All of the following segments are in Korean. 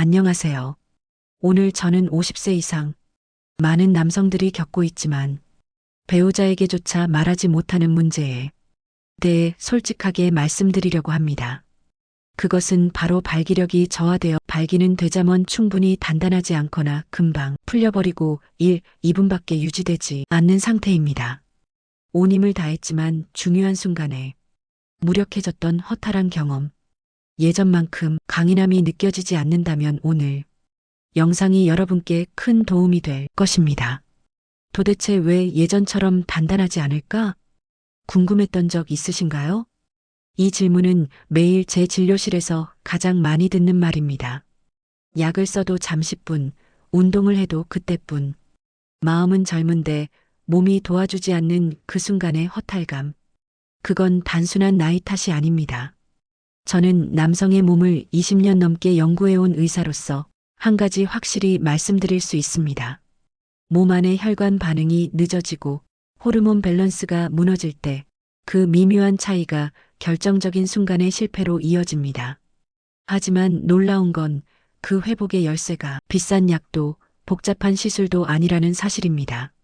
안녕하세요. 오늘 저는 50세 이상 많은 남성들이 겪고 있지만 배우자에게조차 말하지 못하는 문제에 대해 솔직하게 말씀드리려고 합니다. 그것은 바로 발기력이 저하되어 발기는 되자면 충분히 단단하지 않거나 금방 풀려버리고 1, 2분밖에 유지되지 않는 상태입니다. 온 힘을 다했지만 중요한 순간에 무력해졌던 허탈한 경험, 예전만큼 강인함이 느껴지지 않는다면 오늘 영상이 여러분께 큰 도움이 될 것입니다. 도대체 왜 예전처럼 단단하지 않을까? 궁금했던 적 있으신가요? 이 질문은 매일 제 진료실에서 가장 많이 듣는 말입니다. 약을 써도 잠시뿐, 운동을 해도 그때뿐. 마음은 젊은데 몸이 도와주지 않는 그 순간의 허탈감. 그건 단순한 나이 탓이 아닙니다. 저는 남성의 몸을 20년 넘게 연구해온 의사로서 한 가지 확실히 말씀드릴 수 있습니다. 몸 안의 혈관 반응이 늦어지고 호르몬 밸런스가 무너질 때 그 미묘한 차이가 결정적인 순간의 실패로 이어집니다. 하지만 놀라운 건 그 회복의 열쇠가 비싼 약도 복잡한 시술도 아니라는 사실입니다.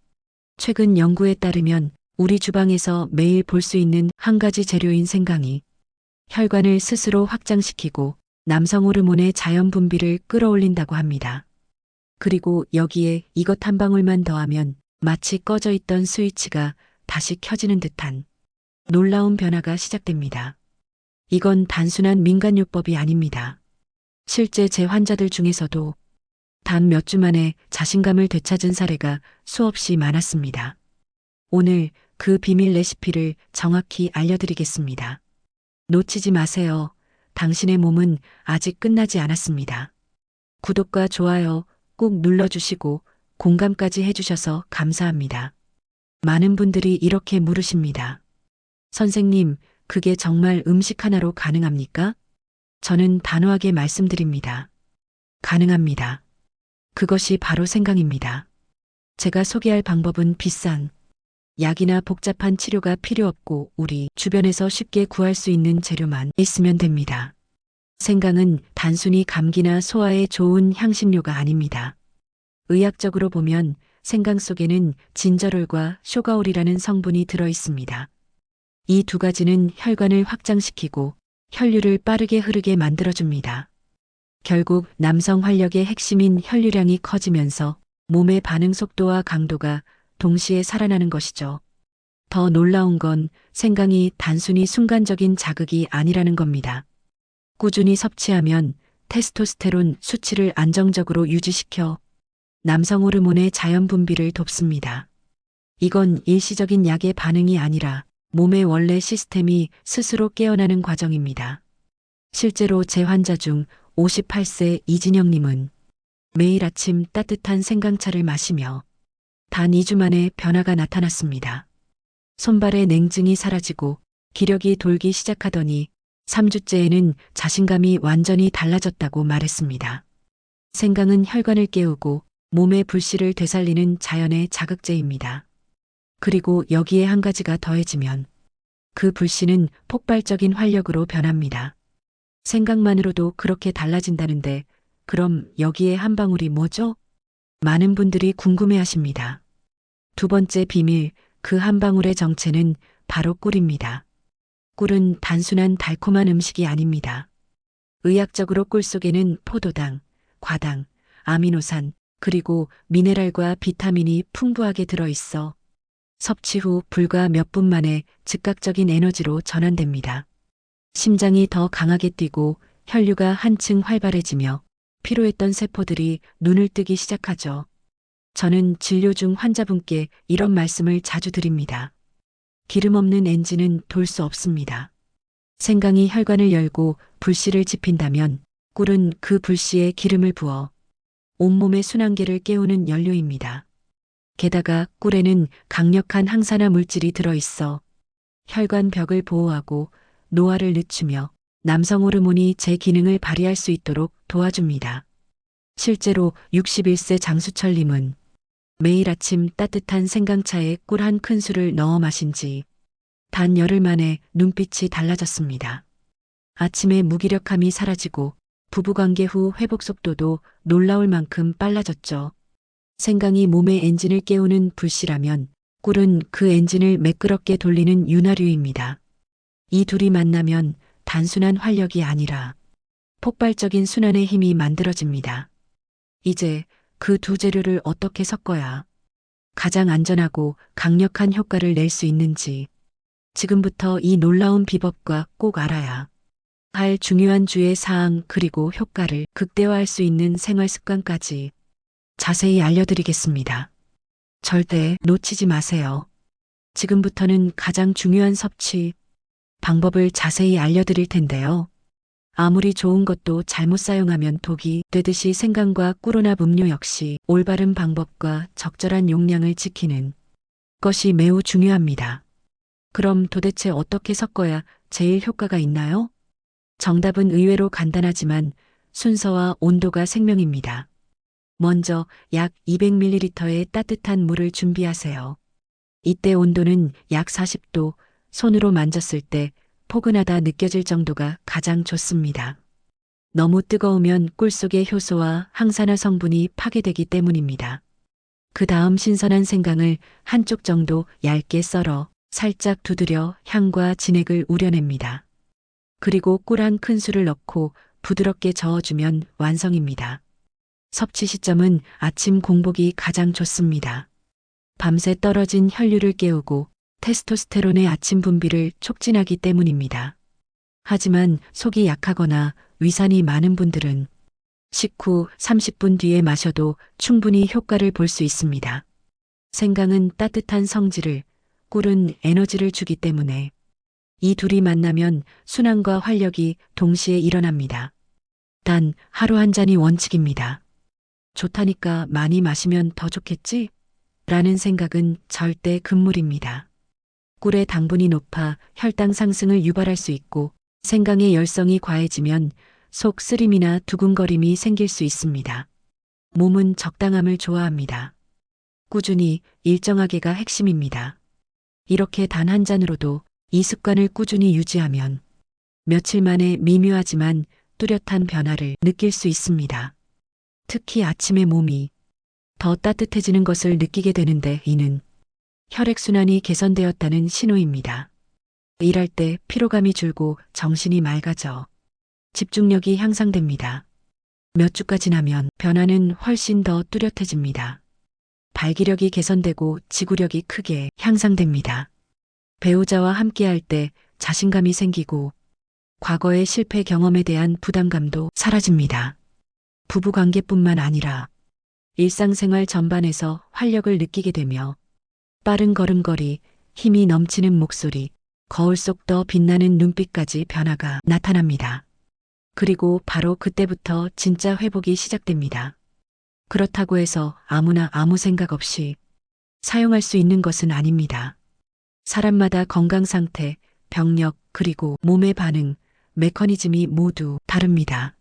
최근 연구에 따르면 우리 주방에서 매일 볼 수 있는 한 가지 재료인 생강이 혈관을 스스로 확장시키고 남성 호르몬의 자연 분비를 끌어올린다고 합니다. 그리고 여기에 이것 한 방울만 더하면 마치 꺼져 있던 스위치가 다시 켜지는 듯한 놀라운 변화가 시작됩니다. 이건 단순한 민간요법이 아닙니다. 실제 제 환자들 중에서도 단 몇 주 만에 자신감을 되찾은 사례가 수없이 많았습니다. 오늘 그 비밀 레시피를 정확히 알려드리겠습니다. 놓치지 마세요. 당신의 몸은 아직 끝나지 않았습니다. 구독과 좋아요 꼭 눌러주시고 공감까지 해주셔서 감사합니다. 많은 분들이 이렇게 물으십니다. 선생님, 그게 정말 음식 하나로 가능합니까? 저는 단호하게 말씀드립니다. 가능합니다. 그것이 바로 생강입니다. 제가 소개할 방법은 비싼 약이나 복잡한 치료가 필요 없고 우리 주변에서 쉽게 구할 수 있는 재료만 있으면 됩니다. 생강은 단순히 감기나 소화에 좋은 향신료가 아닙니다. 의학적으로 보면 생강 속에는 진저롤과 쇼가올이라는 성분이 들어 있습니다. 이 두 가지는 혈관을 확장시키고 혈류를 빠르게 흐르게 만들어줍니다. 결국 남성 활력의 핵심인 혈류량이 커지면서 몸의 반응 속도와 강도가 동시에 살아나는 것이죠. 더 놀라운 건 생강이 단순히 순간적인 자극이 아니라는 겁니다. 꾸준히 섭취하면 테스토스테론 수치를 안정적으로 유지시켜 남성 호르몬의 자연 분비를 돕습니다. 이건 일시적인 약의 반응이 아니라 몸의 원래 시스템이 스스로 깨어나는 과정입니다. 실제로 제 환자 중 58세 이진영님은 매일 아침 따뜻한 생강차를 마시며 단 2주 만에 변화가 나타났습니다. 손발의 냉증이 사라지고 기력이 돌기 시작하더니 3주째에는 자신감이 완전히 달라졌다고 말했습니다. 생강은 혈관을 깨우고 몸의 불씨를 되살리는 자연의 자극제입니다. 그리고 여기에 한 가지가 더해지면 그 불씨는 폭발적인 활력으로 변합니다. 생각만으로도 그렇게 달라진다는데 그럼 여기에 한 방울이 뭐죠? 많은 분들이 궁금해 하십니다. 두 번째 비밀, 그 한 방울의 정체는 바로 꿀입니다. 꿀은 단순한 달콤한 음식이 아닙니다. 의학적으로 꿀 속에는 포도당, 과당, 아미노산, 그리고 미네랄과 비타민이 풍부하게 들어있어 섭취 후 불과 몇 분 만에 즉각적인 에너지로 전환됩니다. 심장이 더 강하게 뛰고 혈류가 한층 활발해지며 피로했던 세포들이 눈을 뜨기 시작하죠. 저는 진료 중 환자분께 이런 말씀을 자주 드립니다. 기름 없는 엔진은 돌 수 없습니다. 생강이 혈관을 열고 불씨를 지핀다면 꿀은 그 불씨에 기름을 부어 온몸의 순환계를 깨우는 연료입니다. 게다가 꿀에는 강력한 항산화 물질이 들어있어 혈관 벽을 보호하고 노화를 늦추며 남성 호르몬이 제 기능을 발휘할 수 있도록 도와줍니다. 실제로 61세 장수철님은 매일 아침 따뜻한 생강차에 꿀 한 큰술을 넣어 마신 지 단 열흘 만에 눈빛이 달라졌습니다. 아침에 무기력함이 사라지고 부부관계 후 회복 속도도 놀라울 만큼 빨라졌죠. 생강이 몸의 엔진을 깨우는 불씨라면 꿀은 그 엔진을 매끄럽게 돌리는 윤활유입니다. 이 둘이 만나면 단순한 활력이 아니라 폭발적인 순환의 힘이 만들어집니다. 이제 그 두 재료를 어떻게 섞어야 가장 안전하고 강력한 효과를 낼 수 있는지 지금부터 이 놀라운 비법과 꼭 알아야 할 중요한 주의 사항 그리고 효과를 극대화할 수 있는 생활 습관까지 자세히 알려드리겠습니다. 절대 놓치지 마세요. 지금부터는 가장 중요한 섭취 방법을 자세히 알려드릴 텐데요. 아무리 좋은 것도 잘못 사용하면 독이 되듯이 생강과 꿀원합 음료 역시 올바른 방법과 적절한 용량을 지키는 것이 매우 중요합니다. 그럼 도대체 어떻게 섞어야 제일 효과가 있나요? 정답은 의외로 간단하지만 순서와 온도가 생명입니다. 먼저 약 200ml의 따뜻한 물을 준비하세요. 이때 온도는 약 40도, 손으로 만졌을 때 포근하다 느껴질 정도가 가장 좋습니다. 너무 뜨거우면 꿀 속의 효소와 항산화 성분이 파괴되기 때문입니다. 그 다음 신선한 생강을 한쪽 정도 얇게 썰어 살짝 두드려 향과 진액을 우려냅니다. 그리고 꿀 한 큰술을 넣고 부드럽게 저어주면 완성입니다. 섭취 시점은 아침 공복이 가장 좋습니다. 밤새 떨어진 혈류를 깨우고 테스토스테론의 아침 분비를 촉진하기 때문입니다. 하지만 속이 약하거나 위산이 많은 분들은 식후 30분 뒤에 마셔도 충분히 효과를 볼 수 있습니다. 생강은 따뜻한 성질을, 꿀은 에너지를 주기 때문에 이 둘이 만나면 순환과 활력이 동시에 일어납니다. 단 하루 한 잔이 원칙입니다. 좋다니까 많이 마시면 더 좋겠지? 라는 생각은 절대 금물입니다. 꿀의 당분이 높아 혈당 상승을 유발할 수 있고 생강의 열성이 과해지면 속 쓰림이나 두근거림이 생길 수 있습니다. 몸은 적당함을 좋아합니다. 꾸준히 일정하게가 핵심입니다. 이렇게 단 한 잔으로도 이 습관을 꾸준히 유지하면 며칠 만에 미묘하지만 뚜렷한 변화를 느낄 수 있습니다. 특히 아침에 몸이 더 따뜻해지는 것을 느끼게 되는데 이는 혈액순환이 개선되었다는 신호입니다. 일할 때 피로감이 줄고 정신이 맑아져 집중력이 향상됩니다. 몇 주가 지나면 변화는 훨씬 더 뚜렷해집니다. 발기력이 개선되고 지구력이 크게 향상됩니다. 배우자와 함께할 때 자신감이 생기고 과거의 실패 경험에 대한 부담감도 사라집니다. 부부 관계뿐만 아니라 일상생활 전반에서 활력을 느끼게 되며 빠른 걸음걸이, 힘이 넘치는 목소리, 거울 속 더 빛나는 눈빛까지 변화가 나타납니다. 그리고 바로 그때부터 진짜 회복이 시작됩니다. 그렇다고 해서 아무나 아무 생각 없이 사용할 수 있는 것은 아닙니다. 사람마다 건강 상태, 병력, 그리고 몸의 반응, 메커니즘이 모두 다릅니다.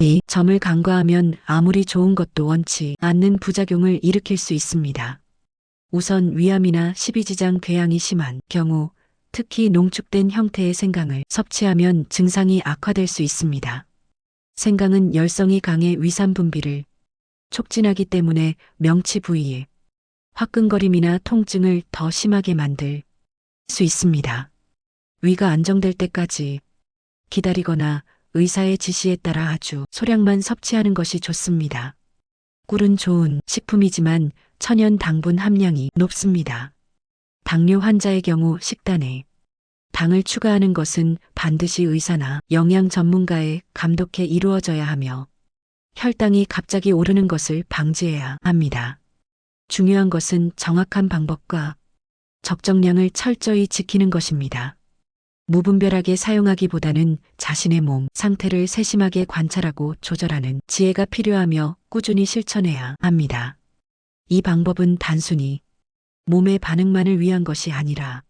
이 점을 간과하면 아무리 좋은 것도 원치 않는 부작용을 일으킬 수 있습니다. 우선 위암이나 십이지장 궤양이 심한 경우 특히 농축된 형태의 생강을 섭취하면 증상이 악화될 수 있습니다. 생강은 열성이 강해 위산 분비를 촉진하기 때문에 명치 부위에 화끈거림이나 통증을 더 심하게 만들 수 있습니다. 위가 안정될 때까지 기다리거나 의사의 지시에 따라 아주 소량만 섭취하는 것이 좋습니다. 꿀은 좋은 식품이지만 천연 당분 함량이 높습니다. 당뇨 환자의 경우 식단에 당을 추가하는 것은 반드시 의사나 영양 전문가의 감독해 이루어져야 하며 혈당이 갑자기 오르는 것을 방지해야 합니다. 중요한 것은 정확한 방법과 적정량을 철저히 지키는 것입니다. 무분별하게 사용하기보다는 자신의 몸 상태를 세심하게 관찰하고 조절하는 지혜가 필요하며 꾸준히 실천해야 합니다. 이 방법은 단순히 몸의 반응만을 위한 것이 아니라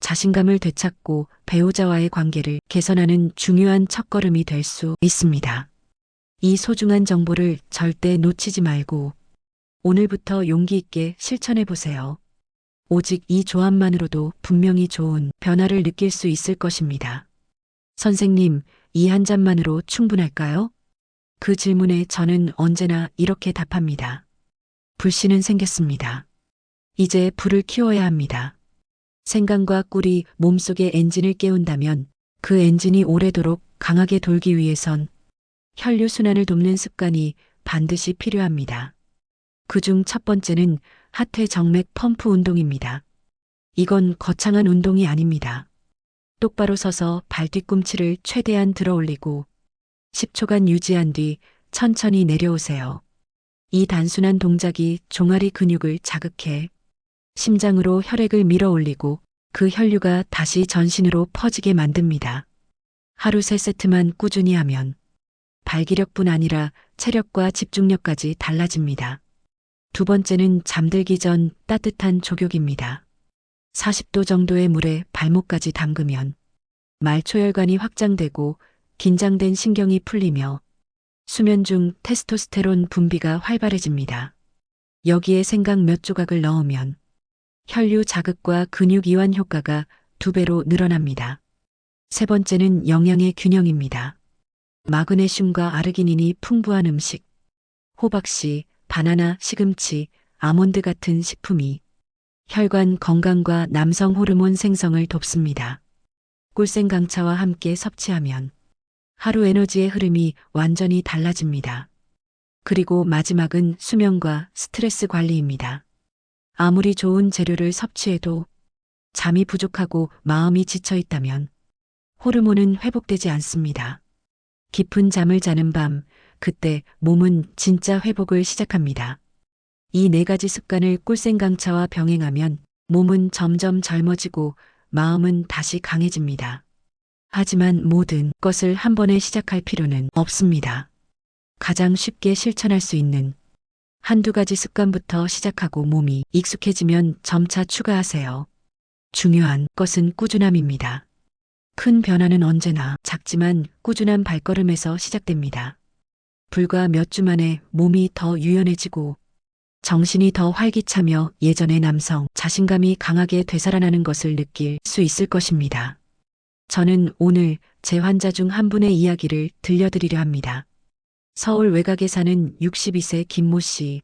자신감을 되찾고 배우자와의 관계를 개선하는 중요한 첫걸음이 될 수 있습니다. 이 소중한 정보를 절대 놓치지 말고 오늘부터 용기 있게 실천해 보세요. 오직 이 조합만으로도 분명히 좋은 변화를 느낄 수 있을 것입니다. 선생님, 이 한 잔만으로 충분할까요? 그 질문에 저는 언제나 이렇게 답합니다. 불씨는 생겼습니다. 이제 불을 키워야 합니다. 생강과 꿀이 몸속의 엔진을 깨운다면 그 엔진이 오래도록 강하게 돌기 위해선 혈류순환을 돕는 습관이 반드시 필요합니다. 그중 첫 번째는 하태 정맥 펌프 운동입니다. 이건 거창한 운동이 아닙니다. 똑바로 서서 발 뒤꿈치를 최대한 들어 올리고 10초간 유지한 뒤 천천히 내려오세요. 이 단순한 동작이 종아리 근육을 자극해 심장으로 혈액을 밀어 올리고 그 혈류가 다시 전신으로 퍼지게 만듭니다. 하루 세 세트만 꾸준히 하면 발기력뿐 아니라 체력과 집중력까지 달라집니다. 두 번째는 잠들기 전 따뜻한 족욕입니다. 40도 정도의 물에 발목까지 담그면 말초혈관이 확장되고 긴장된 신경이 풀리며 수면 중 테스토스테론 분비가 활발해집니다. 여기에 생강 몇 조각을 넣으면 혈류 자극과 근육 이완 효과가 두 배로 늘어납니다. 세 번째는 영양의 균형입니다. 마그네슘과 아르기닌이 풍부한 음식, 호박씨, 바나나, 시금치, 아몬드 같은 식품이 혈관 건강과 남성 호르몬 생성을 돕습니다. 꿀생강차와 함께 섭취하면 하루 에너지의 흐름이 완전히 달라집니다. 그리고 마지막은 수면과 스트레스 관리입니다. 아무리 좋은 재료를 섭취해도 잠이 부족하고 마음이 지쳐 있다면 호르몬은 회복되지 않습니다. 깊은 잠을 자는 밤, 그때 몸은 진짜 회복을 시작합니다. 이 네 가지 습관을 꿀생강차와 병행하면 몸은 점점 젊어지고 마음은 다시 강해집니다. 하지만 모든 것을 한 번에 시작할 필요는 없습니다. 가장 쉽게 실천할 수 있는 한두 가지 습관부터 시작하고 몸이 익숙해지면 점차 추가하세요. 중요한 것은 꾸준함입니다. 큰 변화는 언제나 작지만 꾸준한 발걸음에서 시작됩니다. 불과 몇 주 만에 몸이 더 유연해지고 정신이 더 활기차며 예전의 남성 자신감이 강하게 되살아나는 것을 느낄 수 있을 것입니다. 저는 오늘 제 환자 중 한 분의 이야기를 들려드리려 합니다. 서울 외곽에 사는 62세 김모 씨.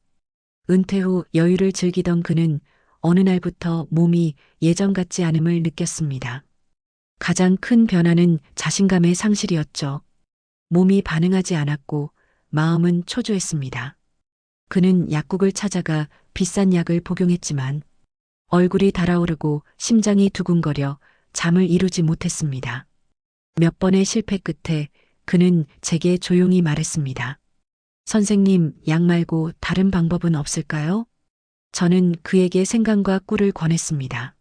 은퇴 후 여유를 즐기던 그는 어느 날부터 몸이 예전 같지 않음을 느꼈습니다. 가장 큰 변화는 자신감의 상실이었죠. 몸이 반응하지 않았고 마음은 초조했습니다. 그는 약국을 찾아가 비싼 약을 복용했지만 얼굴이 달아오르고 심장이 두근거려 잠을 이루지 못했습니다. 몇 번의 실패 끝에 그는 제게 조용히 말했습니다. 선생님, 약 말고 다른 방법은 없을까요? 저는 그에게 생강과 꿀을 권했습니다.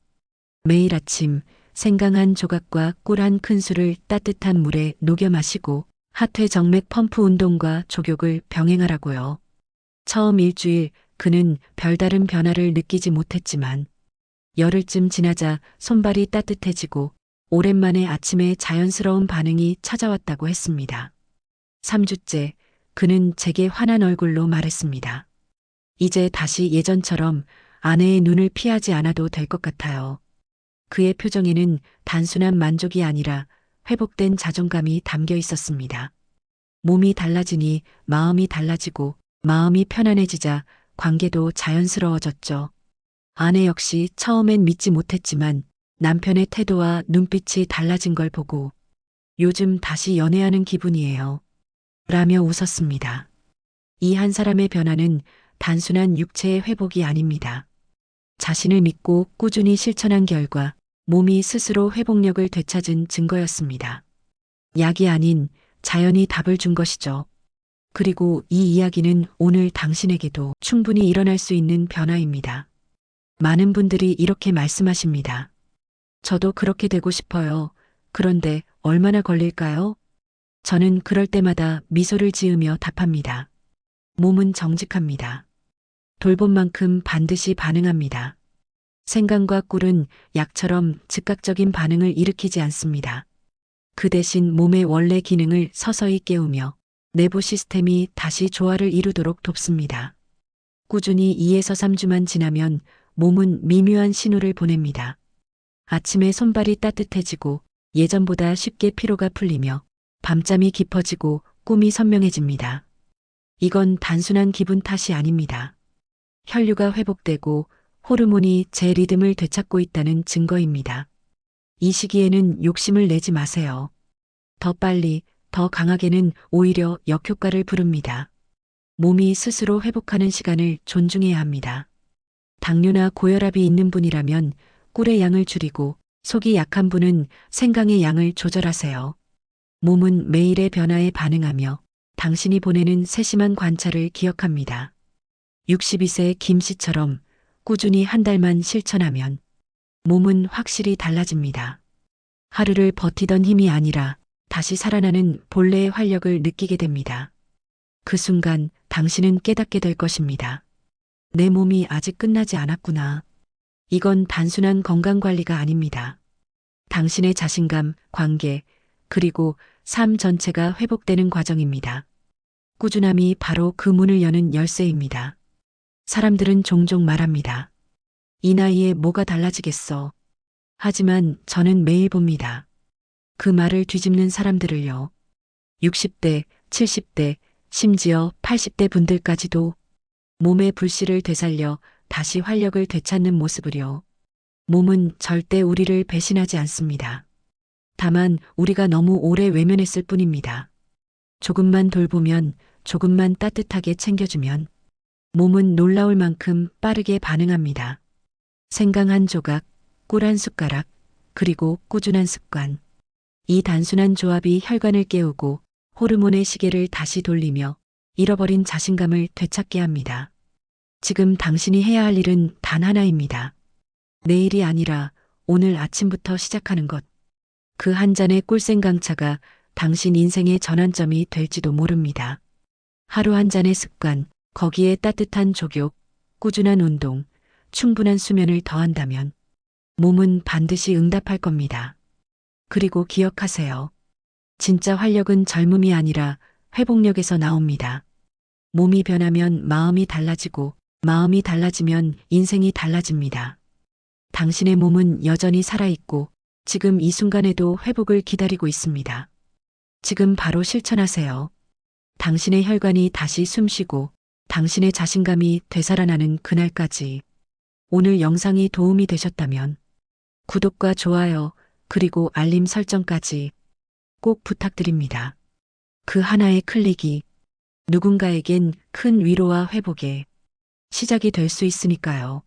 매일 아침 생강 한 조각과 꿀 한 큰술을 따뜻한 물에 녹여 마시고 하퇴 정맥 펌프 운동과 족욕을 병행하라고요. 처음 일주일 그는 별다른 변화를 느끼지 못했지만 열흘쯤 지나자 손발이 따뜻해지고 오랜만에 아침에 자연스러운 반응이 찾아왔다고 했습니다. 3주째 그는 제게 환한 얼굴로 말했습니다. 이제 다시 예전처럼 아내의 눈을 피하지 않아도 될 것 같아요. 그의 표정에는 단순한 만족이 아니라 회복된 자존감이 담겨 있었습니다. 몸이 달라지니 마음이 달라지고 마음이 편안해지자 관계도 자연스러워졌죠. 아내 역시 처음엔 믿지 못했지만 남편의 태도와 눈빛이 달라진 걸 보고 요즘 다시 연애하는 기분이에요. 라며 웃었습니다. 이 한 사람의 변화는 단순한 육체의 회복이 아닙니다. 자신을 믿고 꾸준히 실천한 결과 몸이 스스로 회복력을 되찾은 증거였습니다. 약이 아닌 자연이 답을 준 것이죠. 그리고 이 이야기는 오늘 당신에게도 충분히 일어날 수 있는 변화입니다. 많은 분들이 이렇게 말씀하십니다. 저도 그렇게 되고 싶어요. 그런데 얼마나 걸릴까요? 저는 그럴 때마다 미소를 지으며 답합니다. 몸은 정직합니다. 돌본 만큼 반드시 반응합니다. 생강과 꿀은 약처럼 즉각적인 반응을 일으키지 않습니다. 그 대신 몸의 원래 기능을 서서히 깨우며 내부 시스템이 다시 조화를 이루도록 돕습니다. 꾸준히 2에서 3주만 지나면 몸은 미묘한 신호를 보냅니다. 아침에 손발이 따뜻해지고 예전보다 쉽게 피로가 풀리며 밤잠이 깊어지고 꿈이 선명해집니다. 이건 단순한 기분 탓이 아닙니다. 혈류가 회복되고 호르몬이 제 리듬을 되찾고 있다는 증거입니다. 이 시기에는 욕심을 내지 마세요. 더 빨리, 더 강하게는 오히려 역효과를 부릅니다. 몸이 스스로 회복하는 시간을 존중해야 합니다. 당뇨나 고혈압이 있는 분이라면 꿀의 양을 줄이고 속이 약한 분은 생강의 양을 조절하세요. 몸은 매일의 변화에 반응하며 당신이 보내는 세심한 관찰을 기억합니다. 62세 김 씨처럼 꾸준히 한 달만 실천하면 몸은 확실히 달라집니다. 하루를 버티던 힘이 아니라 다시 살아나는 본래의 활력을 느끼게 됩니다. 그 순간 당신은 깨닫게 될 것입니다. 내 몸이 아직 끝나지 않았구나. 이건 단순한 건강 관리가 아닙니다. 당신의 자신감, 관계, 그리고 삶 전체가 회복되는 과정입니다. 꾸준함이 바로 그 문을 여는 열쇠입니다. 사람들은 종종 말합니다. 이 나이에 뭐가 달라지겠어. 하지만 저는 매일 봅니다. 그 말을 뒤집는 사람들을요. 60대, 70대, 심지어 80대 분들까지도 몸의 불씨를 되살려 다시 활력을 되찾는 모습을요. 몸은 절대 우리를 배신하지 않습니다. 다만 우리가 너무 오래 외면했을 뿐입니다. 조금만 돌보면, 조금만 따뜻하게 챙겨주면 몸은 놀라울 만큼 빠르게 반응합니다. 생강 한 조각, 꿀 한 숟가락, 그리고 꾸준한 습관. 이 단순한 조합이 혈관을 깨우고 호르몬의 시계를 다시 돌리며 잃어버린 자신감을 되찾게 합니다. 지금 당신이 해야 할 일은 단 하나입니다. 내일이 아니라 오늘 아침부터 시작하는 것. 그 한 잔의 꿀생강차가 당신 인생의 전환점이 될지도 모릅니다. 하루 한 잔의 습관, 거기에 따뜻한 족욕, 꾸준한 운동, 충분한 수면을 더한다면 몸은 반드시 응답할 겁니다. 그리고 기억하세요. 진짜 활력은 젊음이 아니라 회복력에서 나옵니다. 몸이 변하면 마음이 달라지고 마음이 달라지면 인생이 달라집니다. 당신의 몸은 여전히 살아있고 지금 이 순간에도 회복을 기다리고 있습니다. 지금 바로 실천하세요. 당신의 혈관이 다시 숨쉬고 당신의 자신감이 되살아나는 그날까지 오늘 영상이 도움이 되셨다면 구독과 좋아요 그리고 알림 설정까지 꼭 부탁드립니다. 그 하나의 클릭이 누군가에겐 큰 위로와 회복의 시작이 될 수 있으니까요.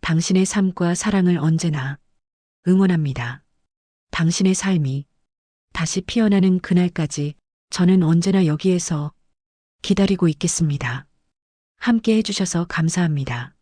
당신의 삶과 사랑을 언제나 응원합니다. 당신의 삶이 다시 피어나는 그날까지 저는 언제나 여기에서 기다리고 있겠습니다. 함께 해주셔서 감사합니다.